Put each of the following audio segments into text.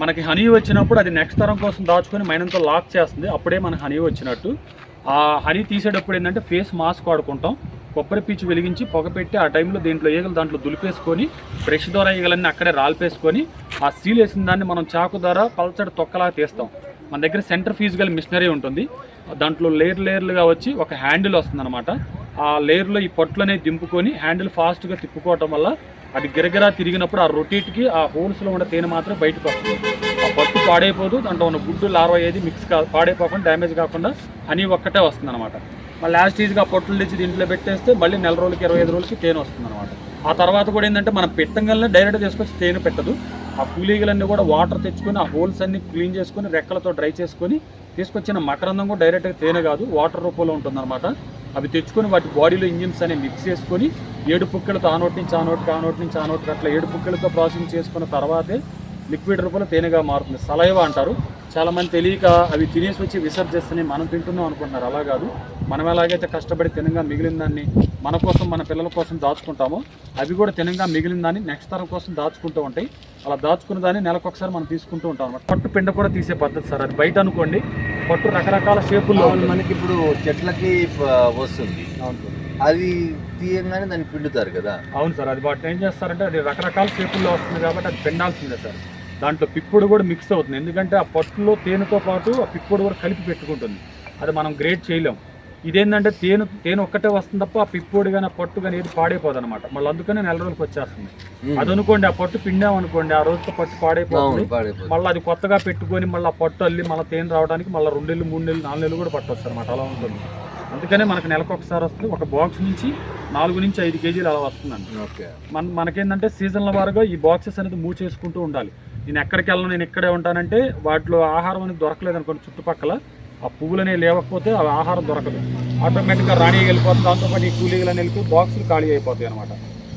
మనకి హనీ వచ్చినప్పుడు అది నెక్స్ట్ తరం కోసం దాచుకొని మైనంతో లాక్ చేస్తుంది. అప్పుడే మనకి హనీ వచ్చినట్టు. ఆ హనీ తీసేటప్పుడు ఏంటంటే ఫేస్ మాస్క్ వాడుకుంటాం. కొబ్బరి పీచు వెలిగించి పొగ పెట్టి ఆ టైంలో దీంట్లో ఈగలు దాంట్లో దులిపేసుకొని బ్రష్ ద్వారా ఈగలన్నీ అక్కడే రాల్పేసుకొని ఆ సీల్ వేసిన దాన్ని మనం చాకు ద్వారా పల్చడి తొక్కలా తీస్తాం. మన దగ్గర సెంటర్ ఫీజ్ గల మిషనరీ ఉంటుంది. దాంట్లో లేయర్ లేయర్లుగా వచ్చి ఒక హ్యాండిల్ వస్తుందన్నమాట. ఆ లేయర్లో ఈ పొట్లు అనేది దింపుకొని హ్యాండిల్ ఫాస్ట్గా తిప్పుకోవటం వల్ల అది గిరగిరా తిరిగినప్పుడు ఆ రొటీట్కి ఆ హోల్స్లో ఉన్న తేనె మాత్రం బయటకు వస్తుంది. ఆ పట్టు పాడైపోదు దాంట్లో ఉన్న గుడ్డు లార్వా ఏది మిక్స్ కా పాడైపోకుండా డ్యామేజ్ కాకుండా అని ఒక్కటే వస్తుంది అనమాట మళ్ళీ లాస్ట్ ఈజ్గా పొట్టులు తెచ్చి దీంట్లో పెట్టేస్తే మళ్ళీ నెల రోజులకి ఇరవై ఐదు రోజులకి తేనె వస్తుంది అనమాట ఆ తర్వాత కూడా ఏంటంటే మనం పెట్టంగానే డైరెక్ట్ తీసుకొచ్చి తేనె పెట్టదు. ఆ కూలీగలన్నీ కూడా వాటర్ తెచ్చుకొని ఆ హోల్స్ అన్ని క్లీన్ చేసుకొని రెక్కలతో డ్రై చేసుకొని తీసుకొచ్చిన మకరందం కూడా డైరెక్ట్గా తేనె కాదు వాటర్ రూపంలో ఉంటుందన్నమాట. అవి తెచ్చుకొని వాటి బాడీలో ఇంజిన్స్ అనేవి మిక్స్ చేసుకొని ఏడు పుక్కలతో ఆ నోటి నుంచి ఆ నోటికి ఆ నోటి నుంచి ఆ నోటికి అట్లా ఏడు పుక్కలతో ప్రాసెసింగ్ చేసుకున్న తర్వాతే లిక్విడ్ రూపంలో తేనెగా మారుతుంది. సలైవా అంటారు. చాలా మంది తెలియక అవి తినేసి వచ్చి విసర్జిస్తున్నాయి మనం తింటున్నాం అనుకుంటున్నారు. అలా కాదు. మనం ఎలాగైతే కష్టపడి తినగా మిగిలిన దాన్ని మన కోసం మన పిల్లల కోసం దాచుకుంటామో అవి కూడా తినగా మిగిలిన దాన్ని నెక్స్ట్ తరం కోసం దాచుకుంటూ ఉంటాయి. అలా దాచుకున్న దాన్ని నెలకు ఒకసారి మనం తీసుకుంటూ ఉంటాం అనమాట పట్టు పిండ కూడా తీసే పద్ధతి సార్. అది బయట అనుకోండి పట్టు రకరకాల షేపుల్లో మనకి ఇప్పుడు చెట్లకి వస్తుంది. అవును అది తీయంగానే దాన్ని పిండుతారు కదా. అవును సార్ అది వాటిని ఏం చేస్తారంటే అది రకరకాల షేపుల్లో వస్తుంది కాబట్టి అది పెండాల్సిందే సార్. దాంట్లో పిప్పుడు కూడా మిక్స్ అవుతుంది. ఎందుకంటే ఆ పట్టులో తేనెతో పాటు ఆ పిప్పుడు కూడా కలిపి పెట్టుకుంటుంది. అది మనం గ్రేడ్ చేయలేం. ఇదేంటంటే తేనె తేనె ఒక్కటే వస్తుంది తప్ప ఆ పిప్పుడు కానీ ఆ పట్టు కానీ ఏది పాడైపోదు అనమాట మళ్ళీ అందుకనే నెల రోజులకు వచ్చేస్తుంది. అది అనుకోండి ఆ పట్టు పిండాం అనుకోండి ఆ రోజుతో పట్టు పాడైపోతుంది. మళ్ళీ అది కొత్తగా పెట్టుకొని మళ్ళీ ఆ పట్టు అల్లి మళ్ళీ తేనె రావడానికి మళ్ళీ రెండు నెలలు మూడు నెలలు నాలుగు నెలలు కూడా పట్టవచ్చు అనమాట అలా ఉంటుంది. అందుకనే మనకు నెలకు ఒకసారి వస్తుంది. ఒక బాక్స్ నుంచి నాలుగు నుంచి ఐదు కేజీలు అలా వస్తుందండి. ఓకే. మన మనకేంటంటే సీజన్ల వారుగా ఈ బాక్సెస్ అనేది మూవ్ చేసుకుంటూ ఉండాలి. నేను ఎక్కడికి వెళ్ళను నేను ఇక్కడే ఉంటానంటే వాటిలో ఆహారం అనేది దొరకలేదు అనుకోండి చుట్టుపక్కల. ఆ పువ్వులు అనేవి లేవకపోతే అవి ఆహారం దొరకదు. ఆటోమేటిక్గా రాణి వెళ్ళిపోతుంది. దాంతోపాటు ఈ కూలీలు అని వెళ్ళిపోయి బాక్సులు ఖాళీ అయిపోతాయి అనమాట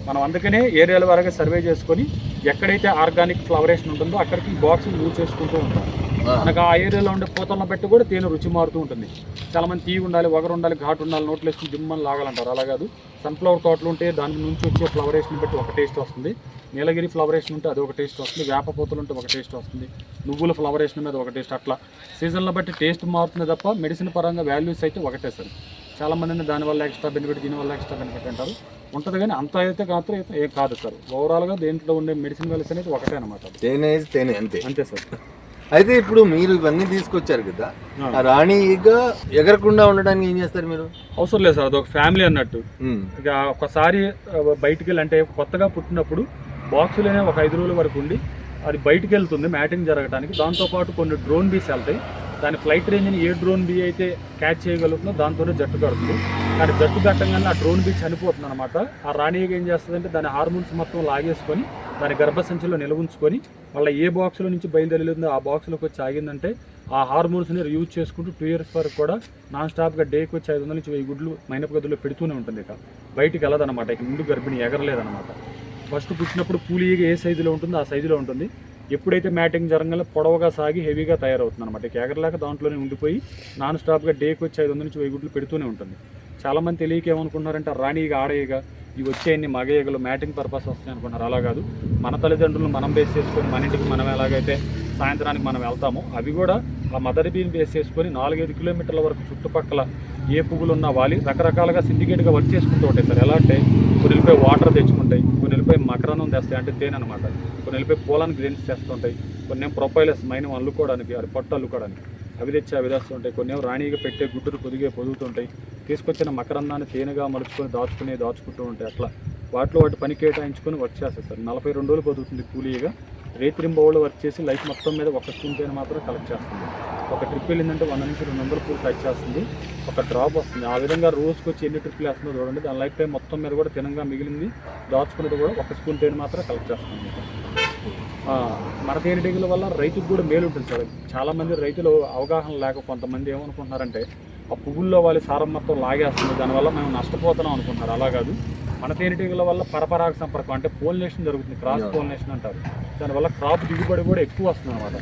మనం అందుకనే ఏరియాల వరకు సర్వే చేసుకొని ఎక్కడైతే ఆర్గానిక్ ఫ్లవరేషన్ ఉంటుందో అక్కడికి బాక్సులు మూవ్ చేసుకుంటూ ఉంటాం మనకు ఆ ఏరియాలో ఉండే పూతలను బట్టి కూడా తేనె రుచి మారుతూ ఉంటుంది. చాలా మంది తీగి ఉండాలి వగరు ఉండాలి ఘాటు ఉండాలి నోట్లు వేసుకుని దిమ్మని లాగాలంటారు. అలా కాదు. సన్ఫ్లవర్ తోటలు ఉంటే దాని నుంచి వచ్చే ఫ్లవరేషన్ బట్టి ఒక టేస్ట్ వస్తుంది. నీలగిరి ఫ్లవరేషన్ ఉంటే అది ఒక టేస్ట్ వస్తుంది. వేప పూతలు ఉంటే ఒక టేస్ట్ వస్తుంది. నువ్వుల ఫ్లవరేషన్ మీద ఒక టేస్ట్ అట్లా సీజన్ల బట్టి టేస్ట్ మారుతుంది తప్ప మెడిసిన్ పరంగా వాల్యూస్ అయితే ఒకటే సార్. చాలా మందిని దానివల్ల ఎక్స్ట్రా బెనిఫిట్ దీనివల్ల ఎక్స్ట్రా బెనిఫిట్ అంటారు. ఉంటుంది కానీ అంత అయితే మాత్రం అయితే ఏం కాదు సార్. ఓవరాల్గా దేంట్లో ఉండే మెడిసిన్ వాల్యూస్ అనేది ఒకటే అనమాట తేనె తేనె అంతే. అంతే సార్. అయితే ఇప్పుడు మీరు ఇవన్నీ తీసుకొచ్చారు కదా ఆ. రాణి ఈగ ఎగరకుండా ఉండడానికి ఏం చేస్తారు మీరు? అవసరం లేదు సార్ అదొక ఫ్యామిలీ అన్నట్టు. ఇక ఒకసారి బయటికి వెళ్ళి అంటే కొత్తగా పుట్టినప్పుడు బాక్సులోనే ఒక ఐదు రోజుల వరకు ఉండి అది బయటికి వెళ్తుంది మ్యాటింగ్ జరగడానికి దాంతోపాటు కొన్ని డ్రోన్ బీస్ వెళ్తాయి. దాని ఫ్లైట్ రేంజ్ని ఏ డ్రోన్ బీ అయితే క్యాచ్ చేయగలుగుతుందో దాంతోనే జట్టు కడుతుంది. కానీ జట్టు కట్టంగానే ఆ డ్రోన్ బీ చనిపోతుంది అనమాట ఆ రాణిగా ఏం చేస్తుందంటే దాని హార్మోన్స్ మొత్తం లాగేసుకొని దాని గర్భసంచిలో నిలవుంచుకొని మళ్ళీ ఏ బాక్స్లో నుంచి బయలుదేరిందో ఆ బాక్స్లోకి వచ్చి ఆగిందంటే ఆ హార్మోన్స్ని యూజ్ చేసుకుంటూ టూ ఇయర్స్ వరకు కూడా నాన్ స్టాప్గా డేకి వచ్చి ఐదు వందల నుంచి వెయ్యి గుడ్లు మైనపు గదుల్లో పెడుతూనే ఉంటుంది ఇక. బయటికి వెళ్ళదనమాట ఇక ముందు గర్భిణి ఎగరలేదనమాట ఫస్ట్ పుట్టినప్పుడు పూలి ఈగ ఏ సైజులో ఉంటుందో ఆ సైజులో ఉంటుంది. ఎప్పుడైతే మ్యాటింగ్ జరగాలో పొడవుగా సాగి హెవీగా తయారవుతుంది అనమాట ఇక ఎగరలేక దాంట్లోనే ఉండిపోయి నాన్ స్టాప్గా డేకి వచ్చి ఐదు వందల నుంచి వెయ్యి గుడ్లు పెడుతూనే ఉంటుంది. చాలామంది తెలియక ఏమనుకుంటున్నారంటే రాణిగా ఆడేయగా ఇవి వచ్చేయన్ని ఈగలు మ్యాటింగ్ పర్పస్ వస్తాయి అనుకున్నారు. అలా కాదు. మన తల్లిదండ్రులు మనం బేస్ చేసుకొని మన ఇంటికి మనం ఎలాగైతే సాయంత్రానికి మనం వెళ్తామో అవి కూడా ఆ మదర్ బీన్ బేస్ చేసుకొని నాలుగైదు కిలోమీటర్ల వరకు చుట్టుపక్కల ఏ పువ్వులు ఉన్నా వాలి రకరకాలుగా సిండికేట్గా వర్క్ చేసుకుంటూ ఉంటాయి సార్. ఎలా అంటే కొన్ని వాటర్ తెచ్చుకుంటాయి కొన్ని మకరణం తెస్తాయి అంటే తేనె అనమాట కొన్ని పూలను గ్రీన్స్ చేస్తుంటాయి కొన్ని ఏమో మైన మైనం అల్లుకోవడానికి అది పట్టు అల్లుకోవడానికి. అవి తెచ్చి అవి తెస్తుంటాయి కొన్ని రాణిగా పెట్టే గుడ్డును పొదిగే పొదుగుతుంటాయి. తీసుకొచ్చిన మకరందాన్ని తేనెగా మలుచుకొని దాచుకుని దాచుకుంటూ ఉంటాయి అట్లా వాటిలో వాటి పని కేటాయించుకొని వర్క్ చేస్తాయి సార్. నలభై రెండు రోజులు బతుకుతుంది కూలీగా. రేత్రింబౌళ్ళు వర్క్ చేసి లైఫ్ మొత్తం మీద ఒక స్పూన్ తేనె మాత్రం కలెక్ట్ చేస్తుంది. ఒక ట్రిప్ వెళ్ళిందంటే వంద నుంచి రెండు వందల పూలు కలెక్ట్ చేస్తుంది ఒక డ్రాప్ వస్తుంది. ఆ విధంగా రోజుకి వచ్చి ఎన్ని ట్రిప్లు వేస్తుందో చూడండి. దాని లైఫ్ టైం మొత్తం మీద కూడా తినంగా మిగిలింది. దాచుకున్నది కూడా ఒక స్పూన్ తేనె మాత్రం కలెక్ట్ చేస్తుంది. మన తేనెటీగల వల్ల రైతుకు కూడా మేలు ఉంటుంది సార్. చాలా మంది రైతులు అవగాహన లేక కొంతమంది ఏమనుకుంటున్నారంటే ఆ పువ్వుల్లో వాళ్ళ సారం మొత్తం లాగేస్తుంది. దానివల్ల మేము నష్టపోతున్నాం అనుకుంటున్నారు. అలా కాదు. మన తేనెటీగల వల్ల పరపరాగ సంపర్కం అంటే పోలినేషన్ జరుగుతుంది. క్రాస్ పోలినేషన్ అంటారు. దానివల్ల క్రాప్ దిగుబడి కూడా ఎక్కువ వస్తుంది అనమాట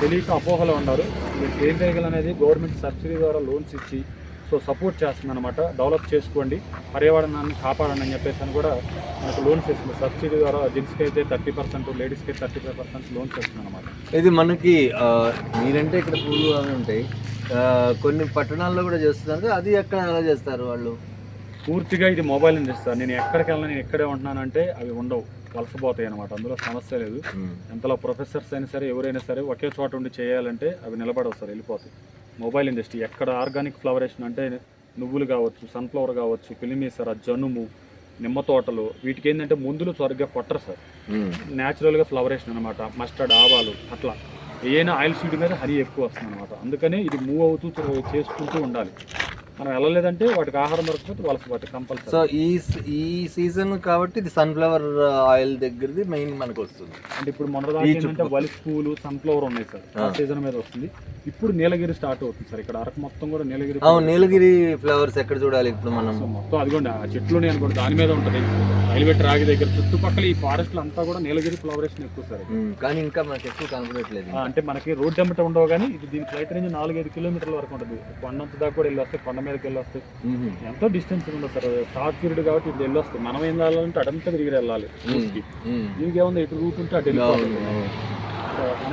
తెలియక అపోహలో ఉన్నారు. ఈ తేనెటీగలు అనేది గవర్నమెంట్ సబ్సిడీ ద్వారా లోన్స్ ఇచ్చి సో సపోర్ట్ చేస్తుంది అనమాట డెవలప్ చేసుకోండి. పర్యావరణాన్ని కాపాడండి అని చెప్పేసి అని కూడా మనకు లోన్స్ ఇస్తుంది. సబ్సిడీ ద్వారా జెంట్స్కి అయితే థర్టీ పర్సెంట్ లేడీస్కి థర్టీ ఫైవ్ పర్సెంట్ లోన్స్ ఇస్తుంది అనమాట ఇది మనకి మీరంటే ఇక్కడ పూలు అవి ఉంటాయి. కొన్ని పట్టణాల్లో కూడా చేస్తున్నారు. అది ఎక్కడ ఎలా చేస్తారు వాళ్ళు? పూర్తిగా ఇది మొబైల్ నుంచి నేను ఎక్కడికి వెళ్ళినా నేను ఎక్కడే ఉంటున్నానంటే అవి ఉండవు. వలసపోతాయి అనమాట అందులో సమస్య లేదు. ఎంతలో ప్రొఫెసర్స్ అయినా సరే ఎవరైనా సరే ఒకే చోట ఉండి చేయాలంటే అవి నిలబడవు సార్ వెళ్ళిపోతాయి. మొబైల్ ఇండస్ట్రీ ఎక్కడ ఆర్గానిక్ ఫ్లవరేషన్ అంటే నువ్వులు కావచ్చు సన్ఫ్లవర్ కావచ్చు పిలిమీసర జనుము నిమ్మ తోటలు వీటికి ఏంటంటే ముందులు త్వరగా కొట్టరు సార్. న్యాచురల్గా ఫ్లవరేషన్ అనమాట మస్టర్డ్ ఆవాలు అట్లా. ఏదైనా ఆయిల్ సీడ్ మీద హరి ఎక్కువ వస్తుంది అనమాట అందుకనే ఇది మూవ్ అవుతూ చేసుకుంటూ ఉండాలి. మనం వెళ్ళలేదంటే వాటికి ఆహారం దొరకకపోతే వలస వాటి కంపల్సరీ. సో ఈ ఈ సీజన్ కాబట్టి ఇది సన్ఫ్లవర్ ఆయిల్ దగ్గరది మెయిన్ మనకు వస్తుంది. అంటే ఇప్పుడు మొన్న దాకా ఏంటంటే. వలి పూలు సన్ఫ్లవర్ ఉన్నాయి సార్. ఆ. సీజన్ మీద వస్తుంది. ఇప్పుడు నీలగిరి స్టార్ట్ అవుతుంది సార్. ఇక్కడ అరకు మొత్తం కూడా నీలగిరి అవును నీలగిరి ఫ్లవర్స్ ఎక్కడ చూడాలి ఇప్పుడు మనం? మొత్తం అదిగోండి ఆ చెట్లు అనుకోండి దాని మీద ఉంటుంది. రైల్వే ట్రాక్ దగ్గర చుట్టుపక్కల ఈ ఫారెస్ట్లు అంతా కూడా నీలగిరి ఫ్లవరేషన్ ఎక్కువ సార్ కానీ ఇంకా మనకి ఎక్కువ కనపడట్లేదు అంటే మనకి రోడ్ ఎమ్మట ఉండవు కానీ ఇది దీని ఫ్లైట్ రేంజ్ నాలుగైదు కిలోమీటర్ల వరకు ఉంటుంది. కొండంత దాకా కూడా వెళ్ళి వస్తాయి కొండ మీదకి వెళ్ళి వస్తాయి. ఎంతో డిస్టెన్స్ ఉండదు సార్. షార్ట్ పీరియడ్ కాబట్టి ఇది వెళ్ళి వస్తాయి మనం ఏం వెళ్ళాలంటే అడంతా తిరిగి వెళ్ళాలి. దీనికి ఏముంది? ఇటు రూట్ ఉంటే అటు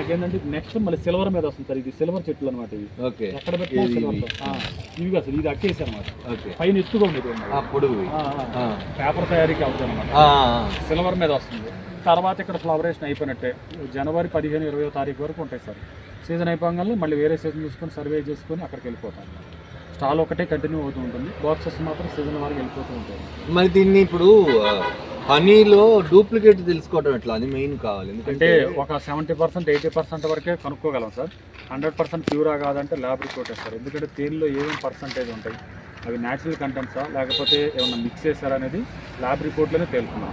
మనకేంటంటే నెక్స్ట్ మళ్ళీ సిల్వర్ మీద వస్తుంది సార్. ఇది సిల్వర్ చెట్లు అనమాట ఇవి. ఓకే. ఎక్కడ పెట్టినా ఇది- సిల్వర్ ఇవి. కాదు సార్ ఇది అక్కేసి అనమాట ఓకే. పైన ఎత్తుగా ఉండేది పొడుగు. పేపర్ తయారీకి అవుతుంది అనమాట సిల్వర్ మీద వస్తుంది. తర్వాత ఇక్కడ ఫ్లవరేషన్ అయిపోయినట్టే. జనవరి పదిహేను ఇరవై తారీఖు వరకు ఉంటాయి సార్. సీజన్ అయిపోగానే మళ్ళీ వేరే సీజన్ చూసుకొని సర్వే చేసుకొని అక్కడికి వెళ్ళిపోతాం స్టాల్ ఒకటే కంటిన్యూ అవుతూ ఉంటుంది. బాక్సెస్ మాత్రం సీజన్ వరకు వెళ్ళిపోతూ ఉంటాయి. మరి దీన్ని ఇప్పుడు హనీలో డూప్లికేట్ తెలుసుకోవడం ఎట్లా? అది మెయిన్ కావాలి. ఎందుకంటే ఒక సెవెంటీ పర్సెంట్ ఎయిటీ పర్సెంట్ వరకే కనుక్కోగలం సార్. హండ్రెడ్ పర్సెంట్ ప్యూరా కాదంటే ల్యాబ్ రిపోర్ట్ సార్. ఎందుకంటే తేనెలో ఏమేమి పర్సంటేజ్ ఉంటాయి? అవి న్యాచురల్ కంటెంట్సా లేకపోతే ఏమన్నా మిక్స్ చేస్తారా అనేది ల్యాబ్ రిపోర్ట్లోనే తేలుతున్నాం.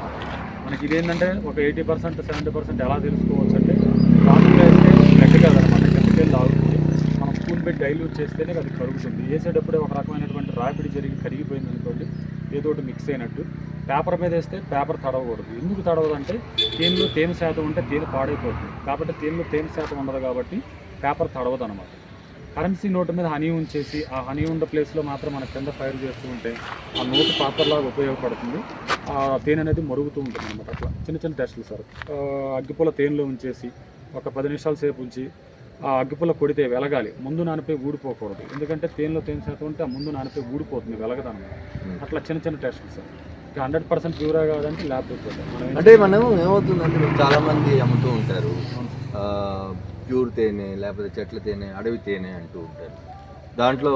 మనకి ఇదేంటంటే ఒక ఎయిటీ పర్సెంట్ సెవెంటీ పర్సెంట్ ఎలా తెలుసుకోవచ్చు అంటే వేస్తే గట్టి కాదనమాట కెమికల్ తాగుతుంది మనం స్పూన్ పెట్టి డైల్యూట్ చేస్తేనే అది కరుగుతుంది. వేసేటప్పుడే ఒక రకమైనటువంటి రాపిడి జరిగి కరిగిపోయింది అనుకోండి ఏదో ఒకటి మిక్స్ అయినట్టు. పేపర్ మీద వేస్తే పేపర్ తడవకూడదు. ఎందుకు తడవదు అంటే తేనెలో తేనె శాతం ఉంటే తేనె పాడైపోతుంది. కాబట్టి తేనెలో తేనె శాతం ఉండదు కాబట్టి పేపర్ తడవదు అనమాట కరెన్సీ నోటు మీద హనీ ఉంచేసి ఆ హనీ ఉన్న ప్లేస్లో మాత్రం మన కింద ఫైర్ చేస్తూ ఉంటే ఆ నోటు పాత్రలాగా ఉపయోగపడుతుంది. ఆ తేనె అనేది మరుగుతూ ఉంటుంది అనమాట అట్లా. చిన్న చిన్న టెస్టులు సార్. ఆ, అగ్గిపుల్ల తేనెలో ఉంచేసి ఒక పది నిమిషాల సేపు ఉంచి ఆ అగ్గిపుల్ల కొడితే వెలగాలి. ముందు నానిపోయి ఊడిపోకూడదు. ఎందుకంటే తేనెలో తేనె శాతం ఉంటే ఆ ముందు నానిపోయి ఊడిపోతుంది వెలగదన్నమాట. అట్లా చిన్న చిన్న టెస్టులు సార్. హండ్రెడ్ పర్సెంట్ ప్యూరా కాదంటే ల్యాబ్ రిపోర్ట్ అంటే మనం ఏమవుతుందంటే చాలా మంది అమ్ముతూ ఉంటారు. ప్యూర్ తేనె లేకపోతే చెట్ల తేనె అడవి తేనె అంటూ ఉంటారు. దాంట్లో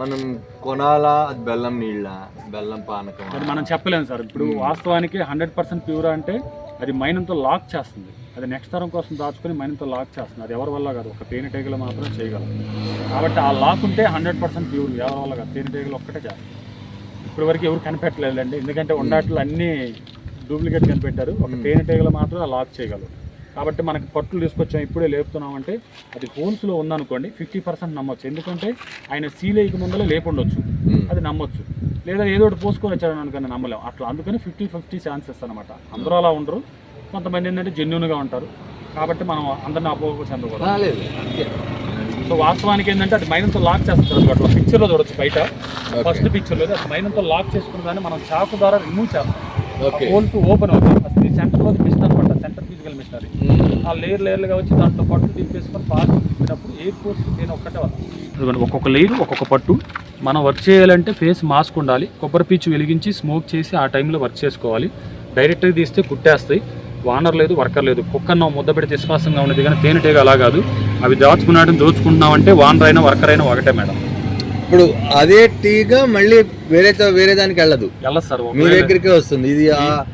మనం కొనాలా అది బెల్లం నీళ్ళ బెల్లం పానకం అది మనం చెప్పలేము సార్. ఇప్పుడు వాస్తవానికి హండ్రెడ్ పర్సెంట్ ప్యూర్ అంటే అది మైనంతో లాక్ చేస్తుంది. అది నెక్స్ట్ తరం కోసం దాచుకొని మైనంతో లాక్ చేస్తుంది. అది ఎవరి వల్ల కాదు. ఒక తేనెటీగలు మాత్రం చేయగలం. కాబట్టి ఆ లాక్ ఉంటే హండ్రెడ్ పర్సెంట్ ప్యూర్. ఎవరి వల్ల కాదు. తేనెటీగలు ఒక్కటే చేస్తుంది ఇప్పటి వరకు ఎవరు కనిపెట్టలేదండి ఎందుకంటే ఉండాట్లు అన్నీ డూప్లికేట్ కనిపెట్టారు. ఒక. తేనెటీగలు మాత్రం లాక్ చేయగలరు కాబట్టి మనకి పట్టులు తీసుకొచ్చాం ఇప్పుడే లేపుతున్నామంటే అది ఫోన్స్లో ఉందనుకోండి ఫిఫ్టీ పర్సెంట్ నమ్మొచ్చు. ఎందుకంటే ఆయన సీల్ అయ్యక ముందర లేపుండొచ్చు. అది నమ్మొచ్చు. లేదా ఏదో ఒకటి పోసుకొని వచ్చాడని అనుకుని నమ్మలేం. అట్లా అందుకని ఫిఫ్టీ ఫిఫ్టీ ఛాన్సెస్ అనమాట అందరూ అలా ఉండరు. కొంతమంది ఏంటంటే జెన్యున్గా ఉంటారు. కాబట్టి మనం అందరిని అపోహ చెందకూడదు. సో వాస్తవానికి ఏంటంటే అది మైనంతో లాక్ చేస్తారు. అట్లా పిక్చర్లో చూడొచ్చు బయట. ఫస్ట్ పిక్చర్లో అది మైనంతో లాక్ చేసుకున్న దాన్ని మనం చాకు ద్వారా రిమూవ్ చేస్తాం. హోల్స్ ఓపెన్ అవుతాయి. అసలు ఈ సెంటర్లో మిషన్ అనమాట సెంటర్ ఫిజికల్ మిషనరీ. ఆ లేయర్ లేయర్లుగా వచ్చి దాంట్లో పట్టు దింపేసుకొని ఫాస్ట్ తిప్పినప్పుడు ఎయిర్ ఫోర్స్ నేను ఒక్కటే వస్తుంది ఒక్కొక్క లేయర్ ఒక్కొక్క పట్టు. మనం వర్క్ చేయాలంటే ఫేస్ మాస్క్ ఉండాలి. కొబ్బరి పీచు వెలిగించి స్మోక్ చేసి ఆ టైంలో వర్క్ చేసుకోవాలి. డైరెక్ట్గా తీస్తే కుట్టేస్తాయి. వానర్ లేదు వర్కర్ లేదు. కుక్కన్న ముద్ద పెడితే విశ్వాసంగా ఉన్నది కానీ తేనెటీగ అలా కాదు. అవి దాచుకున్నాడని దోచుకుంటున్నామంటే వానర్ అయినా వర్కర్ అయినా ఒకటే మేడం. ఇప్పుడు అదే టీగా మళ్ళీ వేరే వేరే దానికి వెళ్ళదు. వెళ్ళదు సార్ మీ దగ్గరికే వస్తుంది. ఇది ఆ-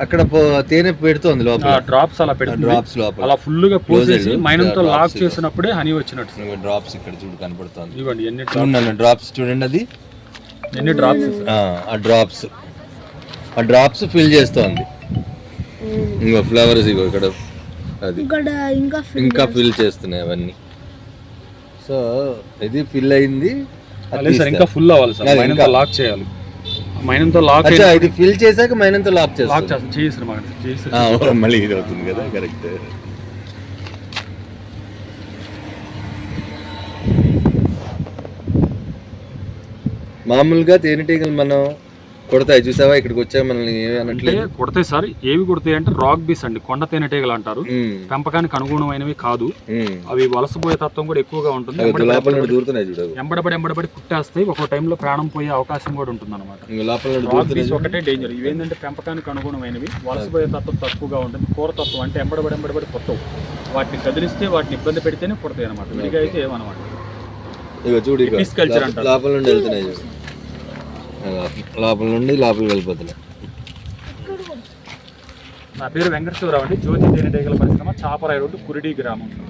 అక్కడ పో- తేనె పెడుతోంది లోపల. డ్రాప్స్ అలా పెడుతుంది. డ్రాప్స్ లోపల. అలా ఫుల్గా పోసేసి Closed. మైనంతో లాక్. చేసినప్పుడే హనీ వచ్చినట్టు డ్రాప్స్ ఇక్కడ చూడు కనపడుతోంది. ఇవ్వండి ఎన్ని చూడండి డ్రాప్స్ చూడండి అది. ఎన్ని డ్రాప్స్ ఆ, ఆ డ్రాప్స్ ఆ డ్రాప్స్ ఫిల్ చేస్తోంది. ఇంకో ఫ్లవర్స్ ఇగో ఇక్కడ అది. ఇక్కడ ఇంకా ఫిల్ చేస్తున్నాయి అవన్నీ. సో ఇది ఫిల్ అయింది. లేదు సార్ ఇంకా. ఫుల్ అవ్వాలి సార్. మైనంతో ఇంకా- లాక్ చేయాలి. మైనంతో లాక్ అచ్చా ఇది ఫిల్ చేశాక మైనంతో లాక్ లాక్ చేస్తాం చేస్తాం చేసి మాకు మళ్ళీ ఇది అవుతుంది కదా కరెక్ట్ మామూలుగా తేనెటీగలు మనం కొడతాయి చూసావా? ఇక్కడికి వచ్చా మనల్ని అంటే అనట్లేదు. కుడతాయి సార్ ఏవి కుడతాయి అంటే రాక్ బీస్ అండి కొండ తేనెటీగలు అంటారు. పెంపకానికి అనుగుణమైనవి కాదు. అవి వలసపోయే తత్వం కూడా ఎక్కువగా ఉంటుంది. ఎంబడబడి- ఎంబడబడి కుట్టేస్తాయి ఒక టైంలో ప్రాణం పోయే అవకాశం కూడా ఉంటుంది అనమాట ఒకటే డేంజర్ ఇవేంటంటే పెంపకానికి అనుగుణమైనవి వలసపోయే తత్వం తక్కువగా ఉంటుంది. కూర తత్వం అంటే ఎంబడబడి ఎంబడబడి కొట్టవు. వాటిని కదిలిస్తే వాటిని ఇబ్బంది పెడితేనే పుడతాయి అనమాట విడిగా అయితే ఏమన్నమాట ఇక చూడు. లోపల నుండి వెళ్తున్నాయి లోపల నుండి లోపలికి వెళ్ళిపోతున్నాయి నా పేరు వెంకటేశ్వరరావు అండి. జ్యోతి తేనెటీగల పరిశ్రమ చాపరాయి రోడ్డు కురిడి గ్రామం.